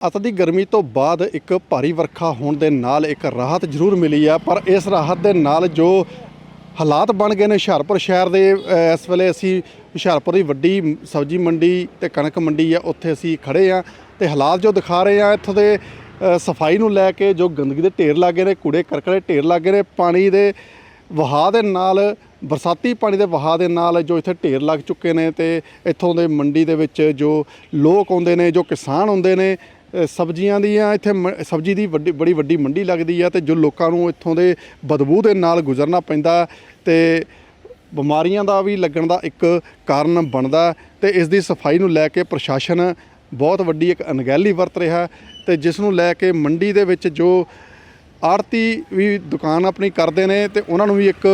ਅਤ ਦੀ ਗਰਮੀ ਤੋਂ ਬਾਅਦ ਇੱਕ ਭਾਰੀ ਵਰਖਾ ਹੋਣ ਦੇ ਨਾਲ ਇੱਕ ਰਾਹਤ ਜ਼ਰੂਰ ਮਿਲੀ ਆ, ਪਰ ਇਸ ਰਾਹਤ ਦੇ ਨਾਲ ਜੋ ਹਾਲਾਤ ਬਣ ਗਏ ਨੇ ਹੁਸ਼ਿਆਰਪੁਰ ਸ਼ਹਿਰ ਦੇ ਇਸ ਵੇਲੇ ਅਸੀਂ ਹੁਸ਼ਿਆਰਪੁਰ ਦੀ ਵੱਡੀ ਸਬਜ਼ੀ ਮੰਡੀ ਤੇ ਕਣਕ ਮੰਡੀ ਆ, ਉੱਥੇ ਅਸੀਂ ਖੜੇ ਆ ਤੇ ਹਾਲਾਤ ਜੋ ਦਿਖਾ ਰਹੇ ਆ, ਇੱਥੋਂ ਦੇ ਸਫ਼ਾਈ ਨੂੰ ਲੈ ਕੇ ਜੋ ਗੰਦਗੀ ਦੇ ਢੇਰ ਲੱਗੇ ਨੇ, ਕੂੜੇ ਕਰਕਟ ਦੇ ਢੇਰ ਲੱਗੇ ਨੇ, ਪਾਣੀ ਦੇ ਵਹਾਅ ਦੇ ਨਾਲ, ਬਰਸਾਤੀ ਪਾਣੀ ਦੇ ਵਹਾਅ ਦੇ ਨਾਲ ਜੋ ਇੱਥੇ ਢੇਰ ਲੱਗ ਚੁੱਕੇ ਨੇ ਤੇ ਇੱਥੋਂ ਦੇ ਮੰਡੀ ਦੇ ਵਿੱਚ ਜੋ ਲੋਕ ਆਉਂਦੇ ਨੇ, ਜੋ ਕਿਸਾਨ ਹੁੰਦੇ ਨੇ ਸਬਜ਼ੀਆਂ ਦੀਆਂ ਇੱਥੇ ਮ- ਸਬਜ਼ੀ ਦੀ ਵੱਡੀ, ਬੜੀ ਵੱਡੀ ਮੰਡੀ ਲੱਗਦੀ ਆ ਤੇ ਜੋ ਲੋਕਾਂ ਨੂੰ ਇੱਥੋਂ ਦੇ ਬਦਬੂ ਦੇ ਨਾਲ ਗੁਜ਼ਰਨਾ ਪੈਂਦਾ ਤੇ ਬਿਮਾਰੀਆਂ ਦਾ ਵੀ ਲੱਗਣ ਦਾ ਇੱਕ ਕਾਰਨ ਬਣਦਾ ਤੇ ਇਸ ਦੀ ਸਫ਼ਾਈ ਨੂੰ ਲੈ ਕੇ ਪ੍ਰਸ਼ਾਸਨ ਬਹੁਤ ਵੱਡੀ ਇੱਕ ਅਣਗਹਿਲੀ ਵਰਤ ਰਿਹਾ ਤੇ ਜਿਸ ਨੂੰ ਲੈ ਕੇ ਮੰਡੀ ਦੇ ਵਿੱਚ ਜੋ ਆੜਤੀ ਵੀ ਦੁਕਾਨ ਆਪਣੀ ਕਰਦੇ ਨੇ ਤੇ ਉਹਨਾਂ ਨੂੰ ਵੀ ਇੱਕ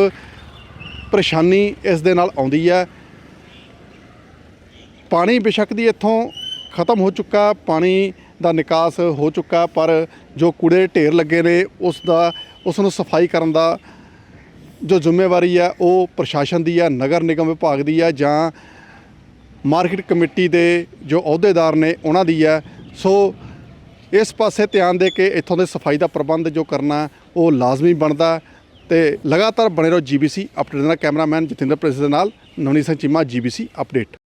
ਪਰੇਸ਼ਾਨੀ ਇਸ ਦੇ ਨਾਲ ਆਉਂਦੀ ਹੈ ਪਾਣੀ ਬੇਸ਼ੱਕ ਦੀ ਇੱਥੋਂ ਖਤਮ ਹੋ ਚੁੱਕਾ, ਪਾਣੀ ਦਾ ਨਿਕਾਸ ਹੋ ਚੁੱਕਾ ਪਰ ਜੋ ਕੂੜੇ ਢੇਰ ਲੱਗੇ ਨੇ, ਉਸ ਦਾ, ਉਸ ਨੂੰ ਸਫ਼ਾਈ ਕਰਨ ਦਾ ਜੋ ਜ਼ਿੰਮੇਵਾਰੀ ਹੈ, ਉਹ ਪ੍ਰਸ਼ਾਸਨ ਦੀ ਹੈ, ਨਗਰ ਨਿਗਮ ਵਿਭਾਗ ਦੀ ਹੈ, ਜਾਂ ਮਾਰਕੀਟ ਕਮੇਟੀ ਦੇ ਜੋ ਅਹੁਦੇਦਾਰ ਨੇ, ਉਹਨਾਂ ਦੀ ਹੈ। ਸੋ ਇਸ ਪਾਸੇ ਧਿਆਨ ਦੇ ਕੇ ਇੱਥੋਂ ਦੇ ਸਫ਼ਾਈ ਦਾ ਪ੍ਰਬੰਧ ਜੋ ਕਰਨਾ, ਉਹ ਲਾਜ਼ਮੀ ਬਣਦਾ ਤੇ ਲਗਾਤਾਰ ਬਣੇ ਰਹੋ ਜੀਬੀਸੀ ਅਪਡੇਟ ਨਾਲ। ਕੈਮਰਾਮੈਨ ਜਤਿੰਦਰ ਪ੍ਰੇਸ ਦੇ ਨਾਲ ਨਵਨੀਤ ਸਿੰਘ ਚੀਮਾ ਜੀਬੀਸੀ ਅਪਡੇਟ